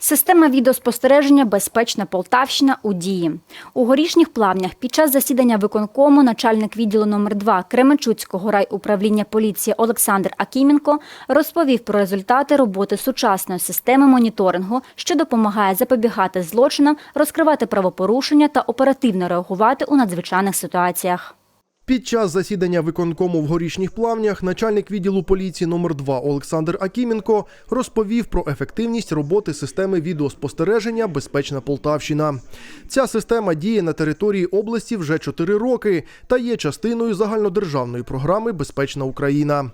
Система відеоспостереження Безпечна Полтавщина у дії. У горішніх плавнях під час засідання виконкому начальник відділу номер 2 Кременчуцького райуправління поліції Олександр Акіменко розповів про результати роботи сучасної системи моніторингу, що допомагає запобігати злочинам, розкривати правопорушення та оперативно реагувати у надзвичайних ситуаціях. Під час засідання виконкому в горішніх плавнях начальник відділу поліції номер 2 Олександр Акіменко розповів про ефективність роботи системи відеоспостереження Безпечна Полтавщина. Ця система діє на території області вже 4 роки та є частиною загальнодержавної програми Безпечна Україна.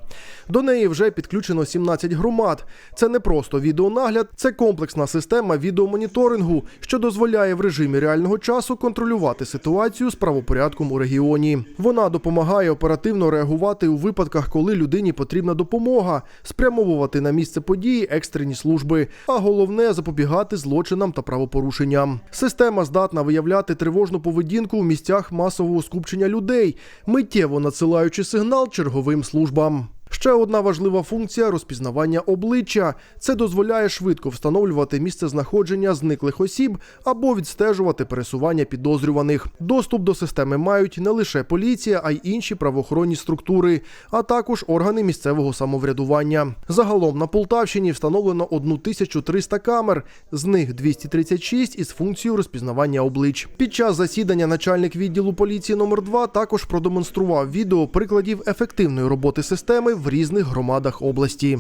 До неї вже підключено 17 громад. Це не просто відеонагляд, це комплексна система відеомоніторингу, що дозволяє в режимі реального часу контролювати ситуацію з правопорядком у регіоні. Вона допомагає оперативно реагувати у випадках, коли людині потрібна допомога, спрямовувати на місце події екстрені служби, а головне запобігати злочинам та правопорушенням. Система здатна виявляти тривожну поведінку у місцях масового скупчення людей, миттєво надсилаючи сигнал черговим службам. Ще одна важлива функція розпізнавання обличчя. Це дозволяє швидко встановлювати місце знаходження зниклих осіб або відстежувати пересування підозрюваних. Доступ до системи мають не лише поліція, а й інші правоохоронні структури, а також органи місцевого самоврядування. Загалом на Полтавщині встановлено 1300 камер, з них 236 із функцією розпізнавання облич. Під час засідання начальник відділу поліції номер 2 також продемонстрував відео прикладів ефективної роботи системи в різних громадах області.